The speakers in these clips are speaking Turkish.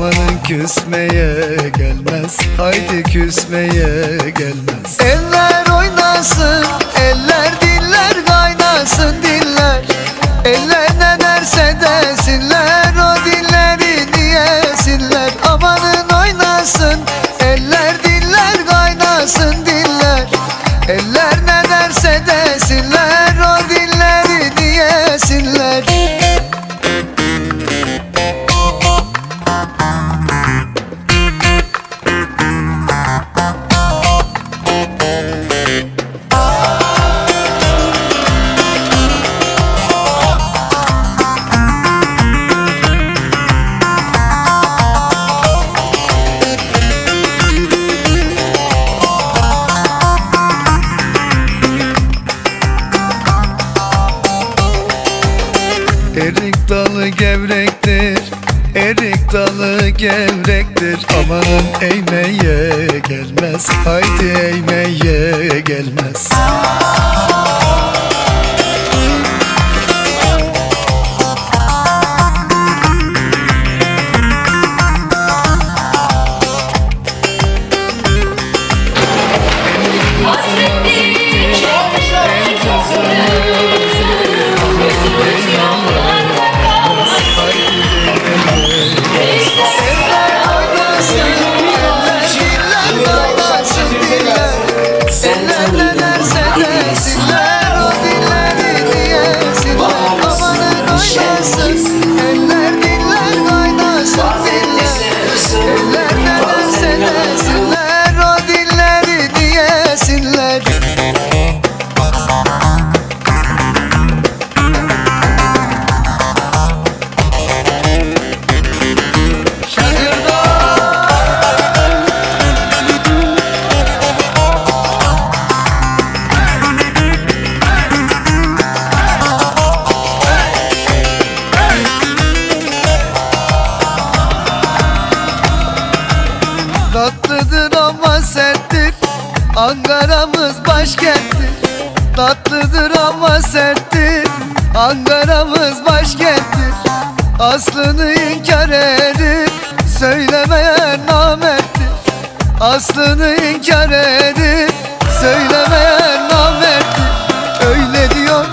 Amanın küsmeye gelmez. Haydi küsmeye gelmez. Eller oynasın gevrektir Erik dalı gevrektir. Amanın eğmeye gelmez Haydi eğmeye gelmez Tatlıdır ama serttir. Ankara'mız başkenttir. Tatlıdır ama serttir. Ankara'mız başkenttir. Aslını inkar edip Söylemeyen namerttir. Aslını inkar edip Söylemeyen namerttir. Öyle diyor,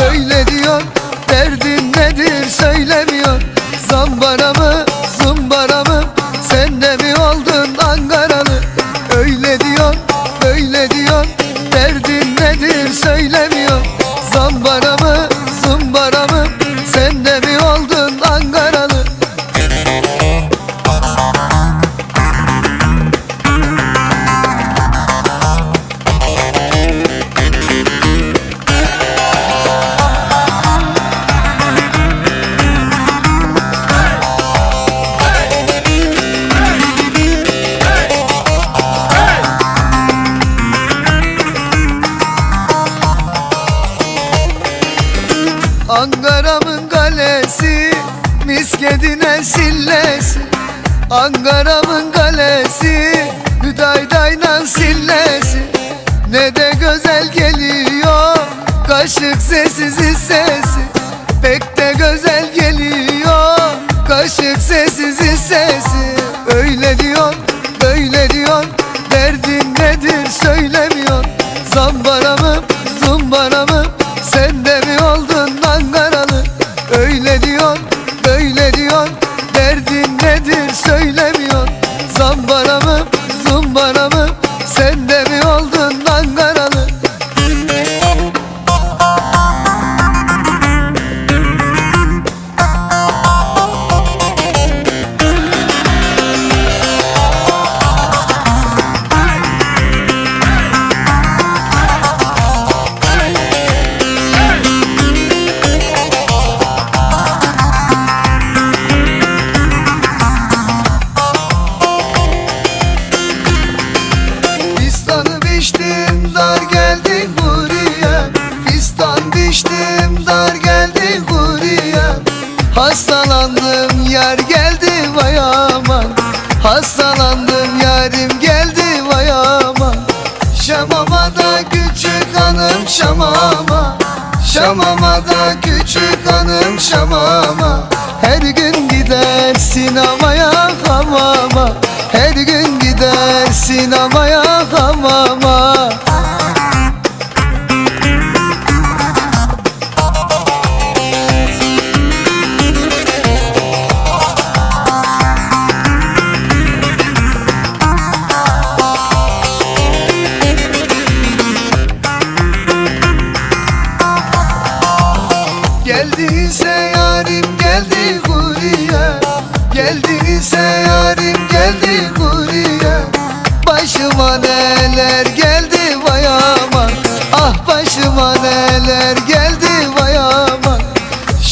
böyle diyor. Derdin nedir söylemiyor. Zambara Ankara'mın kalesi Miskedine sillesi. Ankara'mın kalesi Hüdaydayla sillesi. Ne de güzel geliyor Kaşık sessiz sesi Pek de güzel geliyor Sen de mi Hastalandım yar geldi vay aman. Hastalandım yarim geldi vay aman. Şamama da küçük hanım şamama. Şamama da küçük hanım şamama. Her gün gider sinemaya hamama. Her gün gider sinemaya.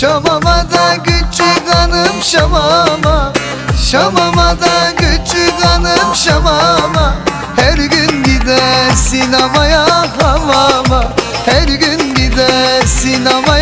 Şamama da küçük hanım şamama. Şamama da küçük hanım şamama. Her gün gider sinemaya havama Her gün gider sinemaya.